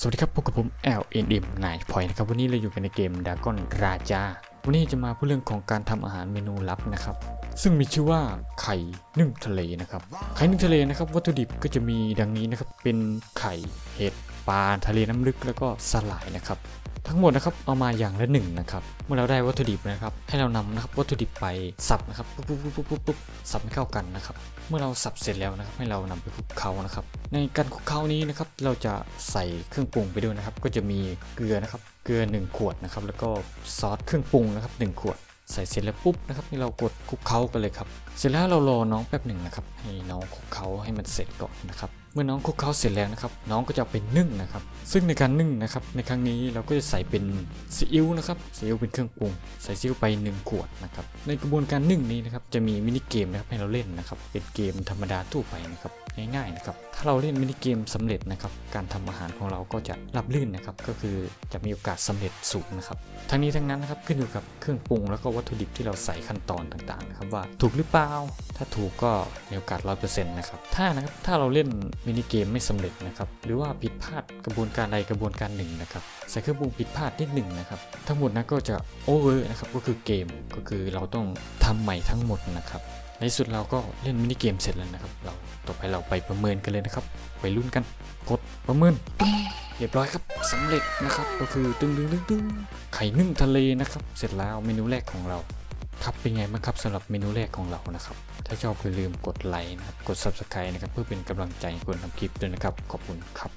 สวัสดีครับพบกับผม L N M นายพอยนะครับ วันนี้เราอยู่กันในเกมดากอนราจา วันนี้จะมาพูดเรื่องของการทำอาหารเมนูลับนะครับ ซึ่งมีชื่อว่าไข่นึ่งทะเลนะครับ ไข่นึ่งทะเลนะครับวัตถุดิบก็จะมีดังนี้นะครับ เป็นไข่เห็ดปลาทะเลน้ำลึกแล้วก็สลายนะครับ ทั้งหมดนะครับเอามาอย่างละหนึ่งนะครับเมื่อเราได้วัตถุดิบนะครับ ให้เรานำนะครับวัตถุดิบไปสับนะครับปุ๊บปุ๊บปุ๊บปุ๊บปุ๊บสับให้เข้ากันนะครับ เมื่อเราสับเสร็จแล้วนะครับ ให้เรานำไปคลุกเคล้านะครับ ในการคลุกเคล้านี้นะครับเราจะใส่เครื่องปรุงไปด้วยนะครับ ก็จะมีเกลือนะครับเกลือ 1 ขวดนะครับแล้วก็ซอสเครื่องปรุงนะครับ 1 ขวดใส่เสร็จแล้วปุ๊บนะครับนี่เรากดคลุกเคล้ากันเลยครับ เสร็จแล้วเรารอน้องแป๊บหนึ่งนะครับ ให้น้องคลุกเคล้าให้มันเสร็จก่อนนะครับ มื่อน้องคลุกเคล้าเสร็จแล้วนะครับ น้องก็จะเอาไปนึ่งนะครับ ซึ่งในการนึ่งนะครับ ในครั้งนี้เราก็จะใส่เป็นซีอิ๊วนะครับซีอิ๊วเป็นเครื่องปรุง ใส่ซีอิ๊วไป 1 ขวดนะครับ ในกระบวนการนึ่งนี้นะครับ จะมีมินิเกมนะครับให้เราเล่นนะครับ เป็นเกมธรรมดาทั่วไปนะครับง่ายๆนะครับ ถ้าเราเล่นมินิเกมสำเร็จนะครับ การทำอาหารของเราก็จะรับลื่นนะครับ ก็คือจะมีโอกาสสำเร็จสูงนะครับ ทั้งนี้ทั้งนั้นนะครับขึ้นอยู่กับเครื่องปรุงแล้วก็วัตถุดิบที่เราใส่ขั้นตอนต่างๆนะครับว่าถูกหรือเปล่า ถ้าถูกก็มีโอกาส100%นะครับ ถ้านะครับถ้าเราเล่นมินิเกมไม่สำเร็จนะครับหรือว่าผิดพลาดกระบวนการใดกระบวนการหนึ่งนะครับใส่เครื่องปรุงผิดพลาดนิดหนึ่งนะครับทั้งหมดนั้นก็จะโอเวอร์นะครับก็คือเกมก็คือเราต้องทำใหม่ทั้งหมดนะครับในสุดเราก็เล่นมินิเกมเสร็จแล้วนะครับ เราต่อไปเราไปประเมินกันเลยนะครับ ไปลุ้นกันกดประเมินเรียบร้อยครับสำเร็จนะครับก็คือตึงตึงตึงตึงไข่นึ่งทะเลนะครับ เสร็จแล้วเมนูแรกของเรา ครับเป็นไงบ้างครับสำหรับเมนูแรกของเรานะครับ ถ้าชอบอย่าลืมกดไลค์นะครับกด subscribe นะครับเพื่อเป็นกำลังใจคนทำคลิปด้วยนะครับ ขอบคุณครับ